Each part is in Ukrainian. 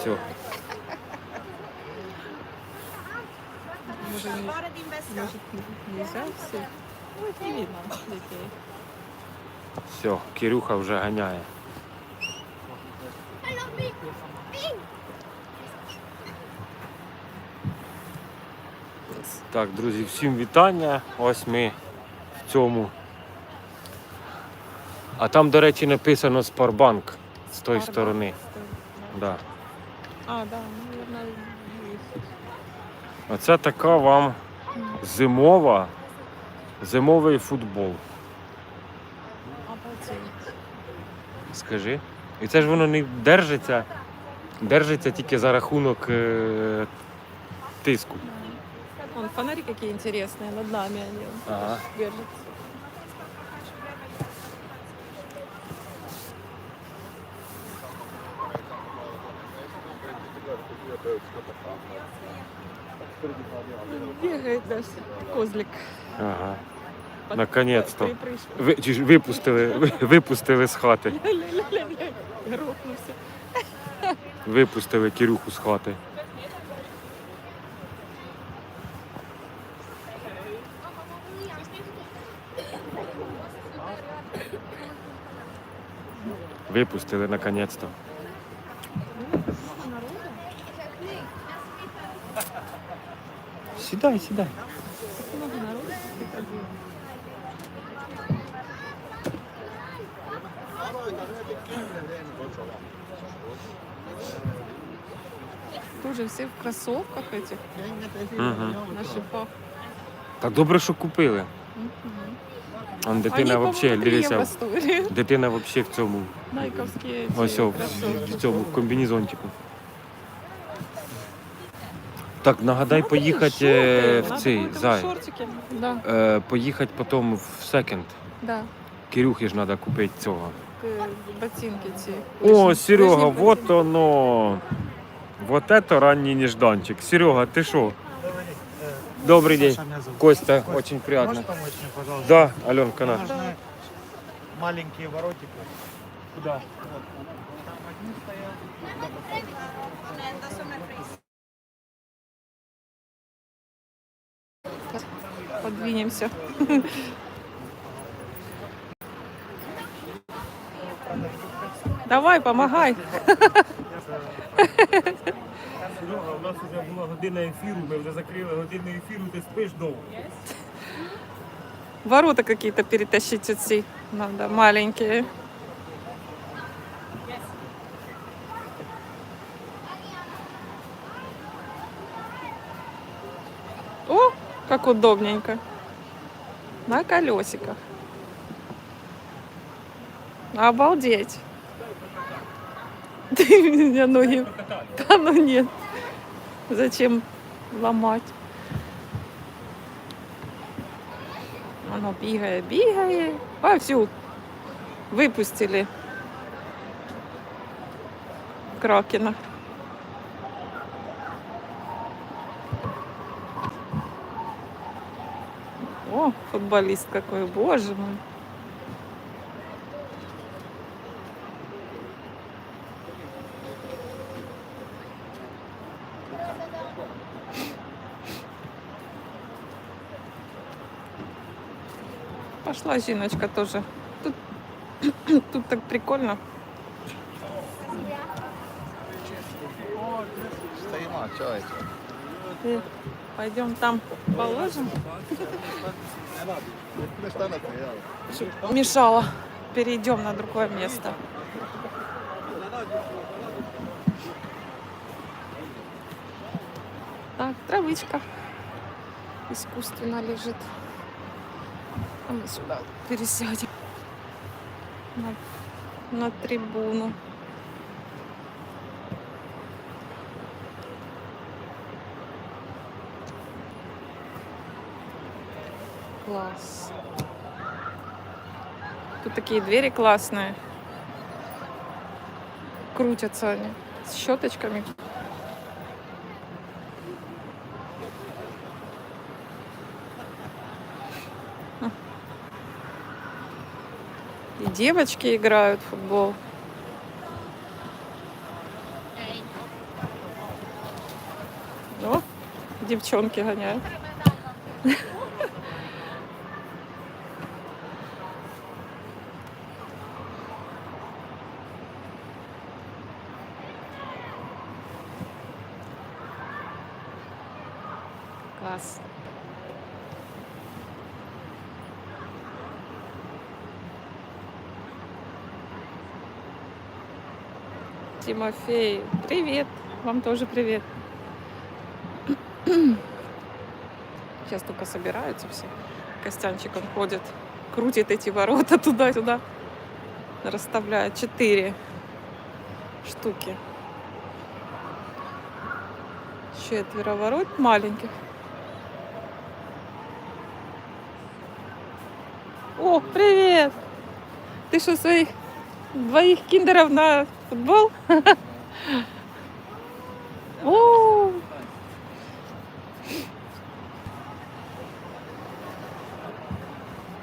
Все. Може, не, може, нельзя все? Не видно дітей. Все, Кирюха вже ганяє. Так, друзі, всім вітання. Ось ми в цьому. А там, до речі, написано Спарбанк з тої сторони. Да. А, да, наверное, есть. Оце така вам зимова, зимовий футбол. Обалдеть. Скажи. І це ж воно не держиться, держиться тільки за рахунок е, тиску. Вон фонари какие интересные, над нами они Ага. держатся. Наш козлик. Ага. Наконец-то. Ви, чи ж випустили, ви- випустили з хати. Ля-ля-ля-ля. Випустили Кирюху з хати. Випустили наконець-то. Сідай, сідай. Тоже все в кроссовках этих, Угу. на шипах. Так добре, що купили. Он дитина Они, взагалі, по-моему, три дивися, дитина взагалі в цьому, Найковские эти ось о, в, кроссовки. в цьому в комбінезончику. Так, нагадай Надо поїхати шорты, е, в надо цей будет зай. шортики. Да, Е, поїхати потім в секонд. да. Кирюхі ж треба купити цього. К- Ботинки эти. О, лыжные- Серега, лыжные вот ботинки. оно. Вот это ранний нежданчик. Серега, ты что? Добрый день. Саша меня зовут. Костя, очень приятно. Можешь помочь мне, пожалуйста? Да, Аленка, Мне на. нужны маленькие воротики. Куда? Подвинемся. Давай, помогай. Серега, у нас вже була година ефіру, ми вже закрили годину ефіру, ти спиш довго. Ворота какие-то перетащить отси. Надо маленькие. О, как удобненько. На колесиках. Обалдеть. Ты меня ноги... Да ну нет. Зачем ломать? Оно бігає, бігає. Вовсю випустили Кракена. Футболист какой, боже мой. Пошла Зиночка тоже. Тут, тут так прикольно. Стоим, а это? Э, Пойдем там положим. Чтоб Мешало. Перейдем на другое место. Так, травычка искусственно лежит. А мы сюда пересядем на, на трибуну. Класс. Тут такие двери классные. Крутятся они с щеточками. И девочки играют в футбол. О, дівчонки ганяють. Тимофей, привет. Вам тоже привет. Сейчас только собираются все. Костянчик он ходит, крутит эти ворота туда-сюда. Расставляет четыре штуки. Четверо ворот маленьких. О, привет! Ты что, своих двоих киндеров на футбол? О!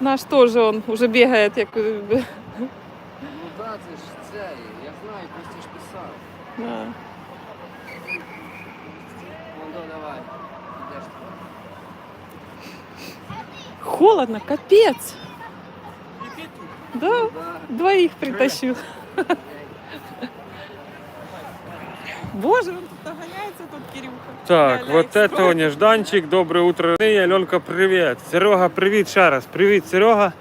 Наш тоже он уже бегает, як да, це ж це, я знаю, Костя ж писав. да. Ну да, давай. Ідеш. холодно, капец. Да. двоих притащил. Боже, он тут гоняется, тут Кирюха. Так, Ля-ля, вот это екстрой. нежданчик. Доброе утро. Альонка, привіт. Серега, привіт ще раз. Привіт, Серега.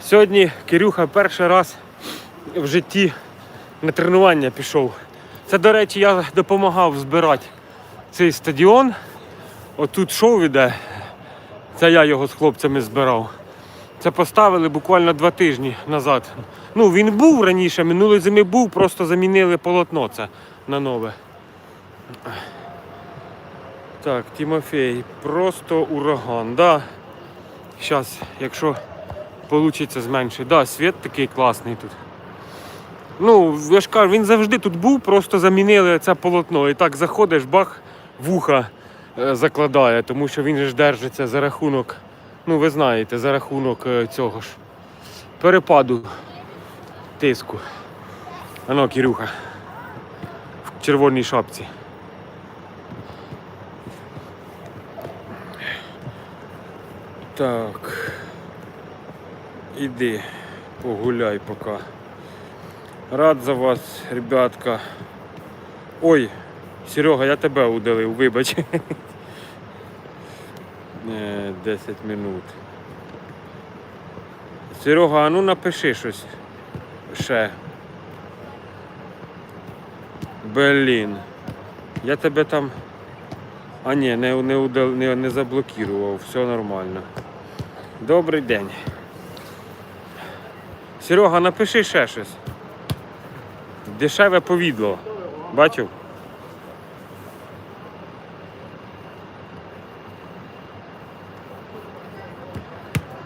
Сьогодні Кирюха перший раз в житті на тренування пішов. Це, до речі, я допомагав збирати цей стадіон. Отут шоу іде. Це я його з хлопцями збирав. Це поставили буквально два тижні назад. Ну, він був раніше, минулої зими був, просто замінили полотно це на нове. Так, Тимофей, просто ураган, да. Зараз, якщо вийде зменшити. Да, світ такий класний тут. Ну, я ж кажу, він завжди тут був, просто замінили це полотно. І так заходиш, бах, вуха е, закладає, тому що він ж держиться за рахунок, ну ви знаєте, за рахунок е, цього ж перепаду тиску. Ано, Кірюха. Червоній шапці. Так. Іди, погуляй поки. Рад за вас, ребятка. Ой, Серега, я тебе удалив, вибач. Е, 10 минут. Серега, а ну напиши щось. Ще. Блін. Я тебе там. А ні, не, не, не, не заблокував, все нормально. Добрий день. Серега, напиши ще щось. Дешеве повідло. Бачив?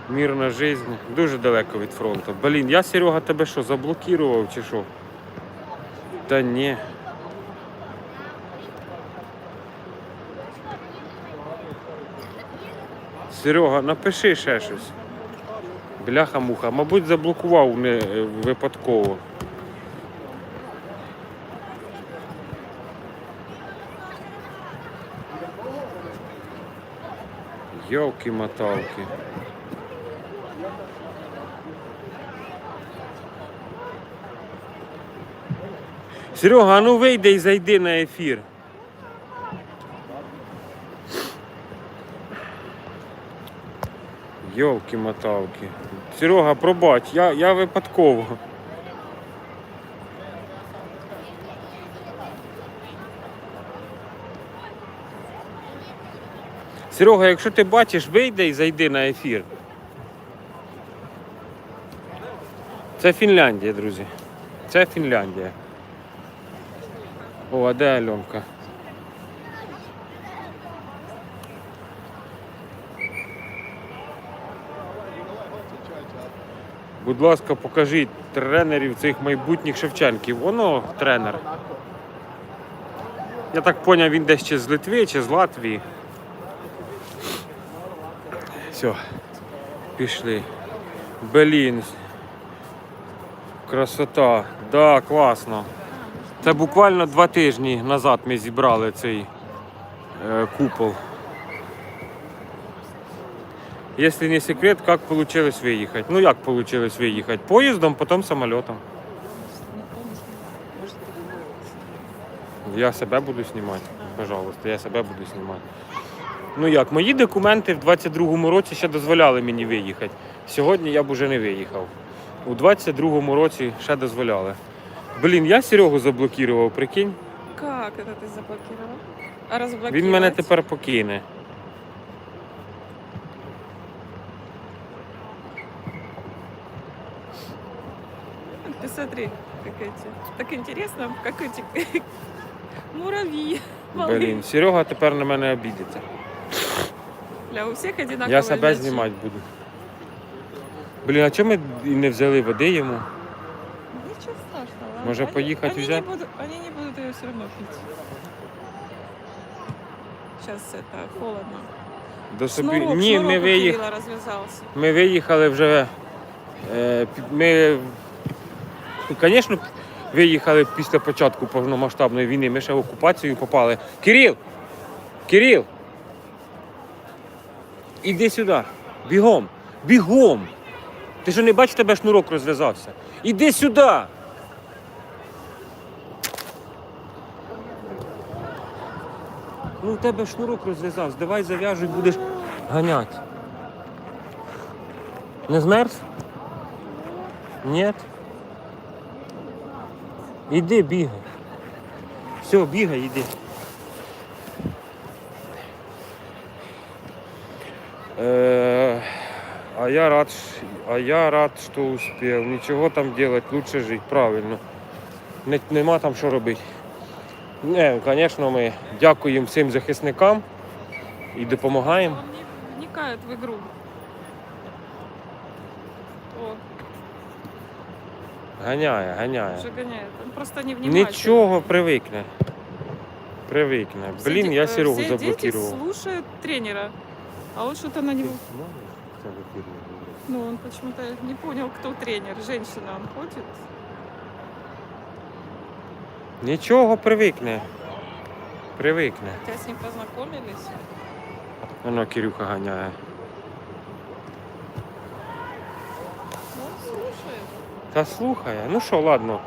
Мирна жизнь. Дуже далеко від фронту. Блін, я Серега тебе що, заблокував чи що? Та ні. Серега, напиши ще щось. Бляха-муха, мабуть, заблокував не е, випадково. Йолки-моталки. Серега, а ну вийди і зайди на ефір. Йолки-моталки. Серега, пробач, я, я випадково. Серега, якщо ти бачиш, вийди і зайди на ефір. Це Фінляндія, друзі. Це Фінляндія. О, а де Альонка? Будь ласка, покажіть тренерів цих майбутніх Шевченків. Воно тренер. Я так поняв, він десь чи з Литви, чи з Латвії. Все, пішли. Блін. Красота. Да, класно. Це буквально два тижні назад ми зібрали цей е, купол. Если не секрет, как получилось выехать? Ну, як получилось выехать? Поездом, потом самолетом. Не помнишь? Может, перемовилась. Я себе буду знімати, пожалуйста, я себе буду знімати. Ну як, мої документи в 22-му році ще дозволяли мені виїхати. Сьогодні я б уже не виїхав. У 22-му році ще дозволяли. Блін, я Серегу заблокував, прикинь. Как это ты заблокировал? А разблокировать? Він мене тепер покине. смотри, как эти. Так интересно, как эти муравьи. малые. Блін, Серега тепер на мене обідеться. Бля, у всех одинаковые Я себе мячи. знімати буду. Блін, а чому ми і не взяли води йому? Ничего страшного. Може, Они- поїхати они взяти? Не будут, они не будут ее все равно пить. Сейчас это холодно. До собі... Шнурок, Ні, шнурок ми у виїхали. Кирилла развязался. Ми виїхали вже. Е, пі- ми, звісно, виїхали після початку повномасштабної війни. Ми ще в окупацію попали. Кирил! Кирил! Іди сюди. Бігом! Бігом! Ти що не бачиш, тебе шнурок розв'язався? Іди сюди! Ну, у тебе шнурок розв'язався. Давай зав'яжуй, будеш ганяти. Не змерз? Ні. Іди бігай. Все, бігай, іди. Э, А я рад, а я рад, що успів. Нічого там делать, лучше жити, правильно. Не, нема там що робити. Не, звісно, ми дякуємо всім захисникам і допомагаємо. Вникает в игру. О, Ганяє, ганяє. уже гоняет. Он просто не внимает. Нічого, привикне. Привикне. Блін, я Серегу все дети заблокував. тренера, а он что-то на него... Ну, он почему-то не понял, кто тренер. Женщина, он ходит. Нічого привикне. Привикне. Хотя с ним познакомились. Воно Кирюха ганяє. Ну, он слушает. Та слухає. Ну що, ладно.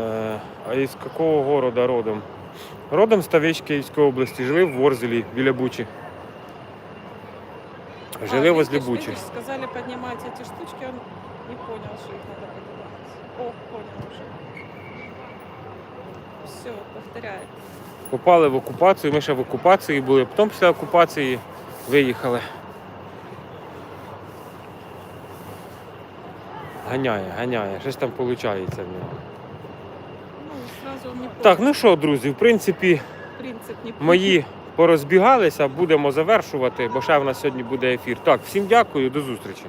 Е, а із якого города родом? Родом з Київської області. Жили в Ворзелі біля Бучі. Жили А, возле Бучі. видишь, сказали поднимать эти штучки, он не понял, что их надо поднимать. О, понял уже. Все, повторяет. Попали в окупацію, ми ще в окупації були, потім після окупації виїхали. Ганяє, ганяє, щось там виходить в нього. Ну. Так, ну що, друзі, в принципі, Принцип не мої порозбігалися, будемо завершувати, бо ще в нас сьогодні буде ефір. Так, всім дякую, до зустрічі.